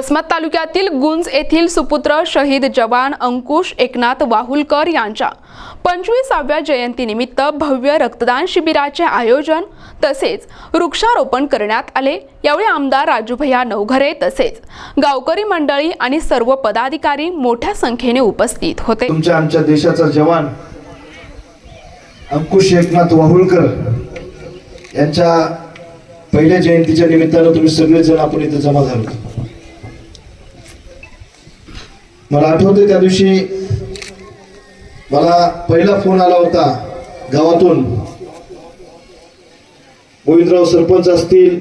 वसमत तालुक्यातील गुंज येथील सुपुत्र शहीद जवान अंकुश एकनाथ वाहुलकर यांच्या पंचवीसाव्या जयंतीनिमित्त भव्य रक्तदान शिबिराचे आयोजन तसेच वृक्षारोपण करण्यात आले. यावेळी आमदार राजूभैया नवघरे तसेच गावकरी मंडळी आणि सर्व पदाधिकारी मोठ्या संख्येने उपस्थित होते. तुमच्या आमच्या देशाचा जवान अंकुश एकनाथ वाहुळकर यांच्या पहिल्या जयंतीच्या निमित्तानं तुम्ही सगळेजण आपण इथे जमा झालो मला आठवते त्या दिवशी मला पहिला फोन आला होता गावातून. गोविंदराव सरपंच असतील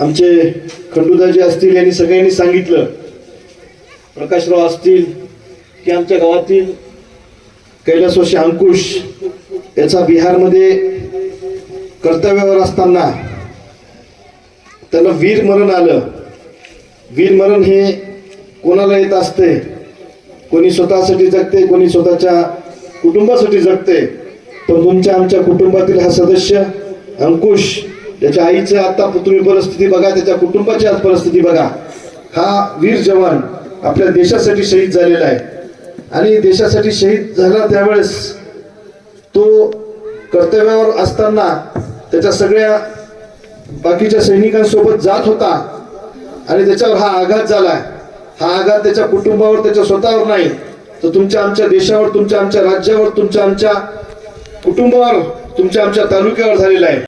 आमचे खंडूदाजी असतील यांनी सगळ्यांनी सांगितलं. प्रकाशराव असतील की आमच्या गावातील कैलासवासी अंकुश याचा बिहारमध्ये कर्तव्यावर असताना त्याला वीर मरण आलं. वीर मरण हे कोणाला येत असते? कोणी स्वतःसाठी जगते कोणी स्वतःच्या कुटुंबासाठी जगते पण तुमच्या आमच्या कुटुंबातील हा सदस्य अंकुश त्याच्या आईचं आता तुम्ही परिस्थिती बघा त्याच्या कुटुंबाची आज परिस्थिती बघा. हा वीर जवान आपल्या देशासाठी शहीद झालेला आहे. आणि देशासाठी शहीद झाला त्यावेळेस तो कर्तव्यावर असताना त्याच्या सगळ्या बाकीच्या सैनिकांसोबत जात होता आणि त्याच्यावर हा आघात झाला. आहे हा आघात त्याच्या कुटुंबावर त्याच्या स्वतःवर नाही. तर तुमच्या आमच्या देशावर तुमच्या आमच्या राज्यावर तुमच्या आमच्या कुटुंबावर तुमच्या आमच्या तालुक्यावर झालेला आहे.